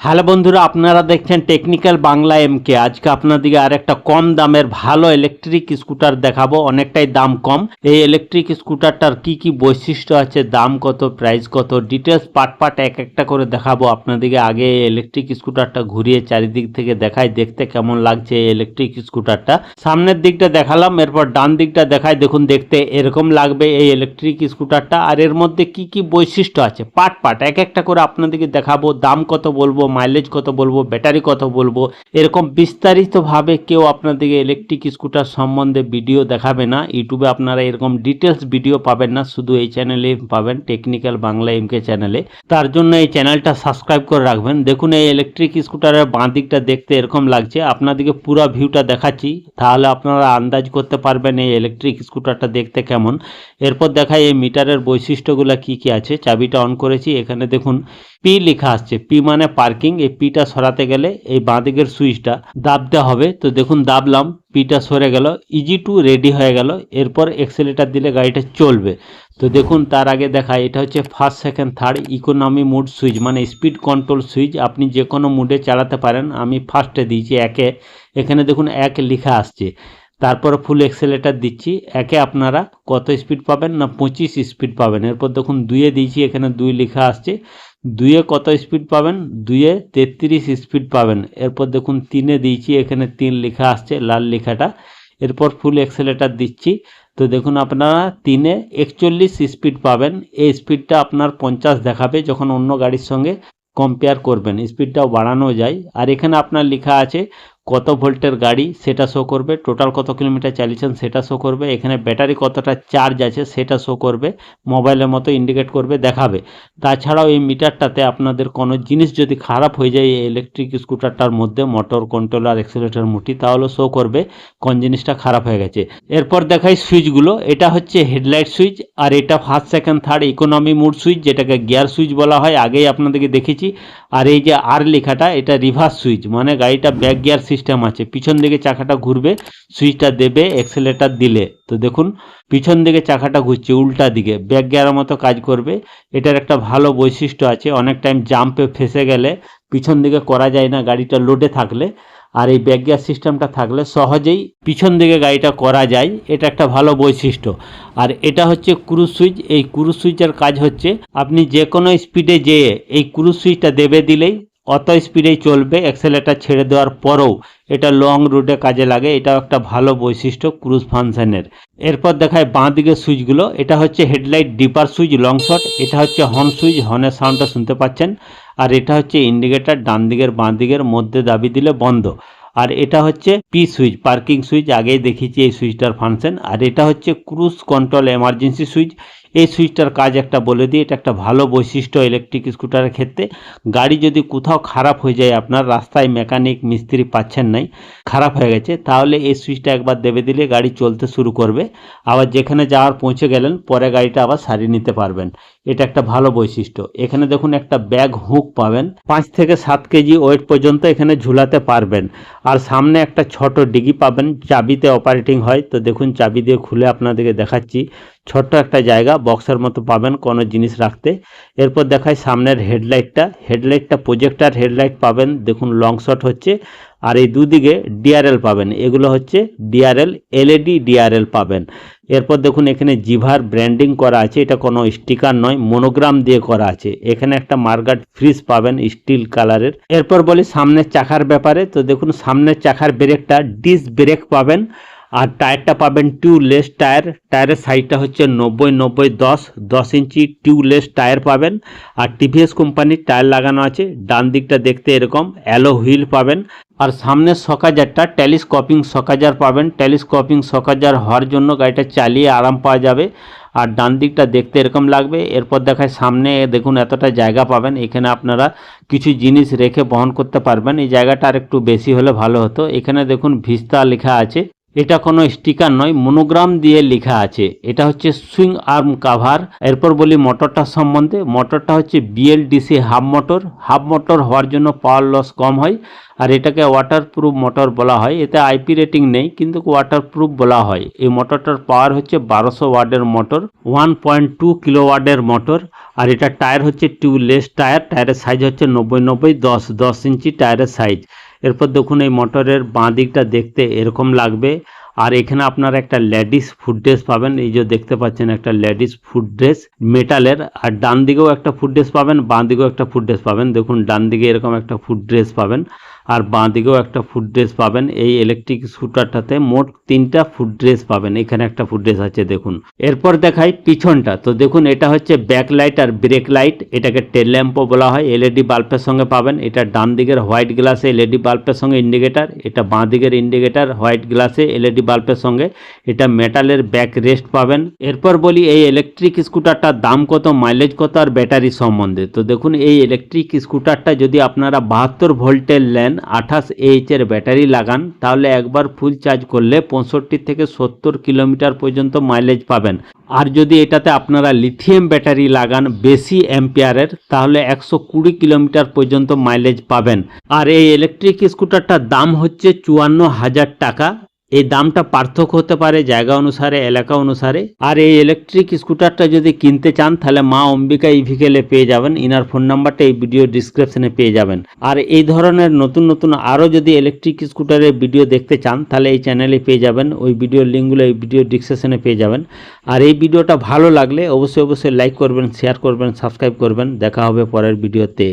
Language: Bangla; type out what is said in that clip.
হ্যালো বন্ধুরা, আপনারা দেখছেন টেকনিক্যাল বাংলা এমকে আজকে আপনাদেরকে আর একটা কম দামের ভালো ইলেকট্রিক স্কুটার দেখাবো, অনেকটাই দাম কম। এই ইলেকট্রিক স্কুটারটার কি কি বৈশিষ্ট্য আছে, দাম কত প্রাইস কত ডিটেলস পার্ট পার্ট এক একটা করে দেখাবো। আপনাদেরকে আগে এই ইলেকট্রিক স্কুটারটা ঘুরিয়ে চারিদিক থেকে দেখাই, দেখতে কেমন লাগছে এই ইলেকট্রিক স্কুটারটা সামনের দিকটা দেখালাম, এরপর ডান দিকটা দেখাই, দেখুন, দেখতে এরকম লাগবে এই ইলেকট্রিক স্কুটারটা আর এর মধ্যে কি কি বৈশিষ্ট্য আছে পার্ট পার্ট এক একটা করে আপনাদেরকে দেখাবো, দাম কত বলব মাইলেজ কত বলব ব্যাটারি কত বলব, এরকম বিস্তারিতভাবে কেউ আপনাদেরকে ইলেকট্রিক স্কুটার সম্বন্ধে ভিডিও দেখাবে না। ইউটিউবে আপনারা এরকম ডিটেলস ভিডিও পাবেন না, শুধু এই চ্যানেলে পাবেন টেকনিক্যাল বাংলা এমকে চ্যানেলে তার জন্য এই চ্যানেলটা সাবস্ক্রাইব করে রাখবেন। দেখুন এই ইলেকট্রিক স্কুটারের বাঁ দিকটা দেখতে এরকম লাগছে। আপনাদেরকে পুরো ভিউটা দেখাচ্ছি, তাহলে আপনারা আন্দাজ করতে পারবেন এই ইলেকট্রিক স্কুটারটা দেখতে কেমন। এরপর দেখাই এই মিটারের বৈশিষ্ট্যগুলো কি কি আছে। চাবিটা অন করেছি, এখানে দেখুন পি লেখা আসছে। পি মানে পার্কিং এই পিটা সরাতে গেলে এই বাঁদিকের সুইচটা দাবতে হবে। তো দেখুন, দাবলাম পিটা সরে গেল ইজি টু রেডি হয়ে গেল, এরপর এক্সেলেটার দিলে গাড়িটা চলবে। তো দেখুন, তার আগে দেখা এটা হচ্ছে first second third economy mode switch মানে স্পিড কন্ট্রোল সুইচ আপনি যে কোনো মুডে চালাতে পারেন, আমি ফার্স্টে দিয়েছি, একে। এখানে দেখুন, এক লেখা আসছে। তারপর ফুল এক্সেলেটার দিচ্ছি। একে আপনারা কত স্পিড পাবেন না পঁচিশ স্পিড পাবেন। এরপর দেখুন দুইয়ে দিয়েছি, এখানে দুই লেখা আসছে। দুইয়ে কত স্পিড পাবেন? দুইয়ে তেত্রিশ স্পিড পাবেন। এরপর দেখুন তিনে দিয়েছি, এখানে তিন লেখা আসছে, লাল লেখাটা। এরপর ফুল এক্সেলেটার দিচ্ছি। তো দেখুন আপনারা তিনে একচল্লিশ স্পিড পাবেন। এই স্পিডটা আপনার পঞ্চাশ দেখাবে যখন অন্য গাড়ির সঙ্গে কম্পেয়ার করবেন। স্পিডটাও বাড়ানো যায়। আর এখানে আপনার লেখা আছে কত ভোল্টের গাড়ি সেটা শো করবে টোটাল কত কিলোমিটার চালিয়েছেন সেটা শো করবে, এখানে ব্যাটারি কতটা চার্জ আছে সেটা শো করবে মোবাইলের মতো ইন্ডিকেট করবে, দেখাবে। তাছাড়াও এই মিটারটাতে আপনাদের কোনো জিনিস যদি খারাপ হয়ে যায় এই ইলেকট্রিক স্কুটারটার মধ্যে মোটর কন্ট্রোল আর এক্সেলেটার মুটি তাহলে শো করবে কোন জিনিসটা খারাপ হয়ে গেছে। এরপর দেখাই সুইচগুলো এটা হচ্ছে হেডলাইট সুইচ আর এটা first second third economy mode switch যেটাকে গিয়ার সুইচ বলা হয়, আগেই আপনাদেরকে দেখেছি। আর এই যে আর লেখাটা, এটা রিভার্স সুইচ মানে গাড়িটা ব্যাক গিয়ার সিস্টেম আছে। পিছন দিকে চাকাটা ঘুরবে সুইচটা দেবে এক্সেলেটার দিলে। তো দেখুন, পিছন দিকে চাকাটা ঘুরছে, উল্টা দিকে। ব্যাক গিয়ারের মতো কাজ করবে। এটার একটা ভালো বৈশিষ্ট্য আছে। অনেক টাইম জাম্পে ফেসে গেলে পিছন দিকে করা যায় না গাড়িটা লোডে থাকলে। আর এই ব্যাক গিয়ার সিস্টেমটা থাকলে সহজেই পিছন দিকে গাড়িটা করা যায়। এটা একটা ভালো বৈশিষ্ট্য। আর এটা হচ্ছে ক্রুজ সুইচ এই ক্রুজ সুইচের কাজ হচ্ছে, আপনি যে কোনো স্পিডে যেয়ে এই ক্রুজ সুইচটা দেবে দিলেই অত স্পিডেই চলবে অ্যাক্সেলেটার ছেড়ে দেওয়ার পরেও এটা লং রুটে কাজে লাগে, এটাও একটা ভালো বৈশিষ্ট্য ক্রুজ ফাংশনের এরপর দেখায় বাঁ দিকের সুইচগুলো, এটা হচ্ছে headlight dipper switch long shot এটা হচ্ছে হর্ন সুইচ হর্নের সাউন্ডটা শুনতে পাচ্ছেন, আর এটা হচ্ছে ইন্ডিকেটার ডান দিকের বাঁ দিকের মধ্যে দাবি দিলে বন্ধ। আর এটা হচ্ছে পি সুইচ পার্কিং সুইচ, আগেই দেখিয়েছি এই সুইচটার ফাংশন আর এটা হচ্ছে ক্রুজ কন্ট্রোল এমার্জেন্সি সুইচ এই সুইচটার কাজ একটা বলে দিই, এটা একটা ভালো বৈশিষ্ট্য ইলেকট্রিক স্কুটারের ক্ষেত্রে। গাড়ি যদি কোথাও খারাপ হয়ে যায়, আপনার রাস্তায় মেকানিক মিস্ত্রি পাচ্ছেন নাই, খারাপ হয়ে গেছে, তাহলে এই সুইচটা একবার দেবে দিলে গাড়ি চলতে শুরু করবে। আবার যেখানে যাওয়ার পৌঁছে গেলেন, পরে গাড়িটা আবার সারিয়ে নিতে পারবেন। এটা একটা ভালো বৈশিষ্ট্য। এখানে দেখুন একটা ব্যাগ হুক পাবেন। পাঁচ থেকে সাত কেজি ওয়েট পর্যন্ত এখানে ঝুলাতে পারবেন। আর সামনে একটা ছোট ডিগি পাবেন। চাবিতে অপারেটিং হয়। তো দেখুন, চাবি দিয়ে খুলে আপনাদেরকে দেখাচ্ছি। ছোট্ট একটা জায়গা বক্সের মতো পাবেন কোনো জিনিস রাখতে। এরপর দেখায় সামনের হেডলাইটটা হেডলাইটটা প্রজেক্টার হেডলাইট পাবেন। দেখুন লং শট হচ্ছে। আর এই দুদিকে ডিআরএল পাবেন। এগুলো হচ্ছে ডিআরএল এলইডি ডিআরএল পাবেন। এরপর দেখুন, এখানে জিভার ব্র্যান্ডিং করা আছে। এটা কোনো স্টিকার নয় মনোগ্রাম দিয়ে করা আছে। এখানে একটা মার্গাট ফ্রিজ পাবেন স্টিল কালারের এরপর বলি সামনের চাকার ব্যাপারে। তো দেখুন, সামনের চাকার ব্রেকটা ডিস ব্রেক পাবেন। আর টায়ারটা পাবেন টিউবলেস টায়ার টায়ারের সাইজটা হচ্ছে নব্বই নব্বই দশ দশ ইঞ্চি টিউবলেস টায়ার পাবেন। আর টিভিএস কোম্পানির টায়ার লাগানো আছে, ডান দিকটা দেখতে এরকম অ্যালো হুইল পাবেন। আর সামনের সকাজারটা টেলিস্কোপিং সকাজার পাবেন। টেলিস্কোপিং সকাজার হওয়ার জন্য গাড়িটা চালিয়ে আরাম পাওয়া যাবে। আর ডান দিকটা দেখতে এরকম লাগবে। এরপর দেখায় সামনে, দেখুন এতটা জায়গা পাবেন। এখানে আপনারা কিছু জিনিস রেখে বহন করতে পারবেন। এই জায়গাটা আর একটু বেশি হলে ভালো হতো। এখানে দেখুন ভিস্তা লেখা আছে। এটা কোনো স্টিকার নয়, মনোগ্রাম দিয়ে লেখা আছে। এটা হচ্ছে সুইং আর্ম কাভার। এরপর বলি মোটরটার সম্বন্ধে। মোটরটা হচ্ছে BLDC half motor. Half motor হওয়ার জন্য পাওয়ার লস কম হয়, আর এটাকে ওয়াটারপ্রুফ মোটর বলা হয়। এতে আইপি রেটিং নেই, কিন্তু ওয়াটারপ্রুফ বলা হয়। এই মোটরটার পাওয়ার হচ্ছে বারোশো ওয়ার্ডের motor one point two kilo ওয়ার্ডের মোটর আর এটা টায়ার হচ্ছে টিউবলেস টায়ার টায়ারের সাইজ হচ্ছে নব্বই নব্বই দশ দশ ইঞ্চি টায়ারের সাইজ এরপর দেখুন এই মোটরের বাঁ দিকটা দেখতে এরকম লাগবে। আর এখানে আপনারা একটা লেডিস ফুড ড্রেস পাবেন। এই যে দেখতে পাচ্ছেন একটা লেডিস ফুড ড্রেস মেটালের। আর ডান দিকেও একটা ফুড ড্রেস পাবেন, বাঁ দিকেও একটা ফুড ড্রেস পাবেন। দেখুন, ডান দিকে এরকম একটা ফুড ড্রেস পাবেন আর বাঁ দিকেও একটা ফুড ড্রেস পাবেন। এই ইলেকট্রিক স্কুটারটাতে মোট তিনটা ফুড ড্রেস পাবেন। এখানে একটা ফুড ড্রেস আছে, দেখুন। এরপর দেখাই পিছনটা। তো দেখুন, এটা হচ্ছে ব্যাক লাইট আর ব্রেক লাইট এটাকে টেল ল্যাম্পও বলা হয়। এলইডি বাল্বের সঙ্গে পাবেন। এটা ডান দিকের হোয়াইট গ্লাসে এলইডি বাল্বের সঙ্গে ইন্ডিকেটার এটা বাঁ দিকের ইন্ডিকেটার হোয়াইট গ্লাসে এলইডি বাল্বের সঙ্গে, এটা মেটালের ব্যাক রেস্ট পাবেন। এরপর বলি, এই ইলেকট্রিক স্কুটারটার দাম কত মাইলেজ কত আর ব্যাটারি সম্বন্ধে? তো দেখুন, এই ইলেকট্রিক স্কুটারটা যদি আপনারা বাহাত্তর ভোল্টের নেন আঠাশ এইচ এর ব্যাটারি লাগান, তাহলে একবার ফুল চার্জ করলে পঁয়ষট্টি থেকে সত্তর কিলোমিটার পর্যন্ত মাইলেজ পাবেন। আর যদি এটাতে আপনারা লিথিয়াম ব্যাটারি লাগান বেশি অ্যাম্পিয়ারের, তাহলে একশো কুড়ি কিলোমিটার পর্যন্ত মাইলেজ পাবেন। আর এই ইলেকট্রিক স্কুটারটার দাম হচ্ছে চুয়ান্ন হাজার টাকা। এই দামটা পার্থক্য হতে পারে জায়গা অনুসারে, এলাকা অনুসারে। আর এই ইলেকট্রিক স্কুটারটা যদি কিনতে চান, তাহলে মা অম্বিকা ইভিকেলে পেয়ে যাবেন। ইনার ফোন নাম্বারটা এই ভিডিও ডিসক্রিপশনে পেয়ে যাবেন। আর এই ধরনের নতুন নতুন আরও যদি ইলেকট্রিক স্কুটারের ভিডিও দেখতে চান, তাহলে এই চ্যানেলে পেয়ে যাবেন। ওই ভিডিওর লিঙ্কগুলো এই ভিডিও ডিসক্রিপশনে পেয়ে যাবেন। আর এই ভিডিওটা ভালো লাগলে অবশ্যই অবশ্যই লাইক করবেন শেয়ার করবেন সাবস্ক্রাইব করবেন। দেখা হবে পরের ভিডিওতে